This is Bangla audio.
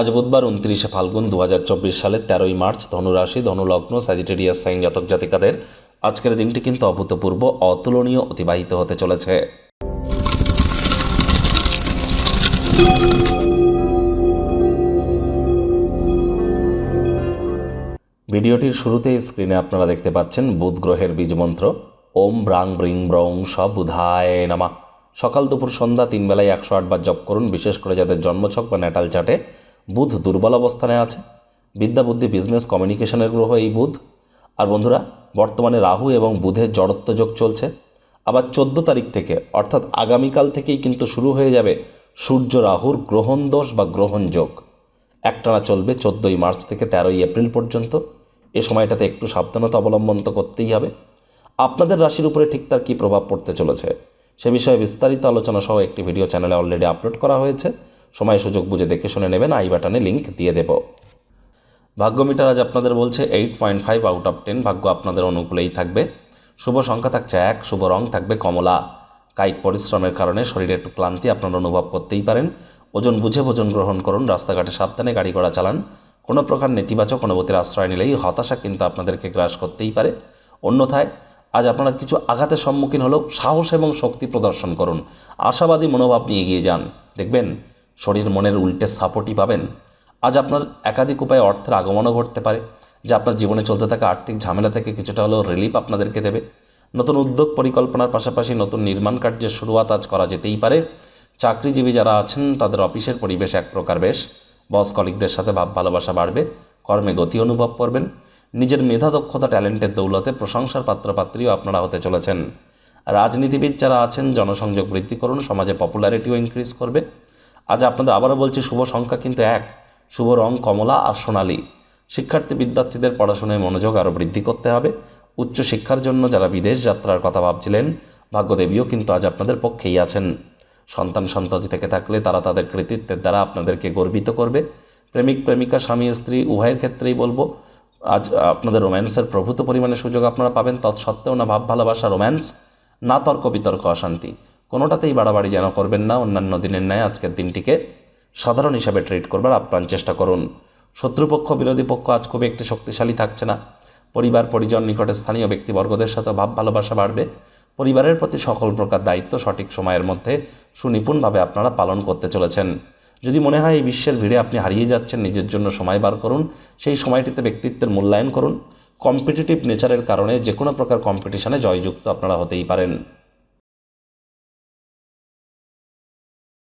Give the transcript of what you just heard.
আজ বুধবার উনত্রিশে ফাল্গুন দু হাজার চব্বিশ সালের তেরোই মার্চ ধনুরাশি, ধনুলগ্ন, স্যাজিটেরিয়াস সাইন জাতক জাতিকাদের আজকের দিনটি কিন্তু অভূতপূর্ব, অতুলনীয়, অতিবাহিত হতে চলেছে। ভিডিওটির শুরুতে স্ক্রিনে আপনারা দেখতে পাচ্ছেন বুধ গ্রহের বীজমন্ত্র। ওম ব্রাং ব্রিং ব্রং স বুধায় নামা। সকাল দুপুর সন্ধ্যা তিন বেলায় একশো আটবার জপ করুন, বিশেষ করে যাদের জন্মছক বা ন্যাটাল চাটে। বুধ দুর্বল অবস্থানে আছে। বিদ্যা বুদ্ধি বিজনেস কমিউনিকেশনের গ্রহ এই বুধ। আর বন্ধুরা, বর্তমানে রাহু এবং বুধের জড়ত্ব যোগ চলছে। আবার চোদ্দ তারিখ থেকে, অর্থাৎ আগামীকাল থেকেই কিন্তু শুরু হয়ে যাবে সূর্য রাহুর গ্রহণ দোষ বা গ্রহণ যোগ। একটানা চলবে চোদ্দোই মার্চ থেকে তেরোই এপ্রিল পর্যন্ত। এ সময়টাতে একটু সাবধানতা অবলম্বন তো করতেই হবে। আপনাদের রাশির উপরে ঠিক তার কী প্রভাব পড়তে চলেছে? সে বিষয়ে বিস্তারিত আলোচনা সহ একটি ভিডিও চ্যানেলে অলরেডি আপলোড করা হয়েছে। সময় সুযোগ বুঝে দেখে শুনে নেবেন, আই বাটনে লিঙ্ক দিয়ে দেব। ভাগ্য মিটার আজ আপনাদের বলছে eight point five out of ten, ভাগ্য আপনাদের অনুকূলেই থাকবে। শুভ সংখ্যা থাকছে এক, শুভ রং থাকবে কমলা। কায়িক পরিশ্রমের কারণে শরীরে একটু ক্লান্তি আপনারা অনুভব করতেই পারেন। ওজন বুঝে ভোজন গ্রহণ করুন, রাস্তাঘাটে সাবধানে গাড়ি ঘোড়া চালান। কোনো প্রকার নেতিবাচক অনুভূতির আশ্রয় নিলেই হতাশা কিন্তু আপনাদেরকে গ্রাস করতেই পারে। অন্যথায়, আজ আপনারা কিছু আঘাতের সম্মুখীন হলেও সাহস এবং শক্তি প্রদর্শন করুন। আশাবাদী মনোভাব নিয়ে এগিয়ে যান। দেখবেন শরীর মনের উল্টে সাপোর্টই পাবেন। আজ আপনার একাধিক উপায়ে অর্থের আগমনও ঘটতে পারে, যা আপনার জীবনে চলতে থাকা আর্থিক ঝামেলা থেকে কিছুটা হলেও রিলিফ আপনাদেরকে দেবে। নতুন উদ্যোগ পরিকল্পনার পাশাপাশি নতুন নির্মাণ কার্যের শুরুয়াত আজ করা যেতেই পারে। চাকরিজীবী যারা আছেন, তাদের অফিসের পরিবেশ এক প্রকার বেশ। বস কলিকদের সাথে ভাব ভালোবাসা বাড়বে, কর্মে গতি অনুভব করবেন। নিজের মেধা, দক্ষতা, ট্যালেন্টের দৌলতে প্রশংসার পাত্রপাত্রীও আপনারা হতে চলেছেন। রাজনীতিবিদ যারা আছেন, জনসংযোগ বৃদ্ধি করুন, সমাজে পপুলারিটিও ইনক্রিজ করবে। আজ আপনাদের আবারও বলছি, শুভ সংখ্যা কিন্তু এক। শুভ রং কমলা আর সোনালি। শিক্ষার্থী বিদ্যার্থীদের পড়াশোনায় মনোযোগ আরও বৃদ্ধি করতে হবে। উচ্চ শিক্ষার জন্য যারা বিদেশ যাত্রার কথা ভাবছিলেন, ভাগ্যদেবীও কিন্তু আজ আপনাদের পক্ষেই আছেন। সন্তান সন্ততি থেকে থাকলে তারা তাদের কৃতিত্বের দ্বারা আপনাদেরকে গর্বিত করবে। প্রেমিক, প্রেমিকা, স্বামী, স্ত্রী, উভয়ের ক্ষেত্রেই বলব, আজ আপনাদের রোম্যান্সের প্রভূত পরিমাণে সুযোগ আপনারা পাবেন। তৎসত্ত্বেও না ভাব, ভালোবাসা, রোম্যান্স, না তর্ক বিতর্ক, অশান্তি। কোনোটাতেই বাড়াবাড়ি যেন করবেন না। অন্যান্য দিনের ন্যায় আজকের দিনটিকে সাধারণ হিসাবে ট্রিট করবার আপ্রাণ চেষ্টা করুন। শত্রুপক্ষ, বিরোধী পক্ষ আজ খুব একটি শক্তিশালী থাকছে না। পরিবার, পরিজন নিকটে স্থানীয় ব্যক্তিবর্গদের সাথে ভাব ভালোবাসা বাড়বে। পরিবারের প্রতি সকল প্রকার দায়িত্ব সঠিক সময়ের মধ্যে সুনিপুণভাবে আপনারা পালন করতে চলেছেন। যদি মনে হয় এই বিশ্বের ভিড়ে আপনি হারিয়ে যাচ্ছেন, নিজের জন্য সময় বার করুন, সেই সময়টিতে ব্যক্তিত্বের মূল্যায়ন করুন। কম্পিটিটিভ নেচারের কারণে যে কোনো প্রকার কম্পিটিশনে জয়যুক্ত আপনারা হতেই পারেন।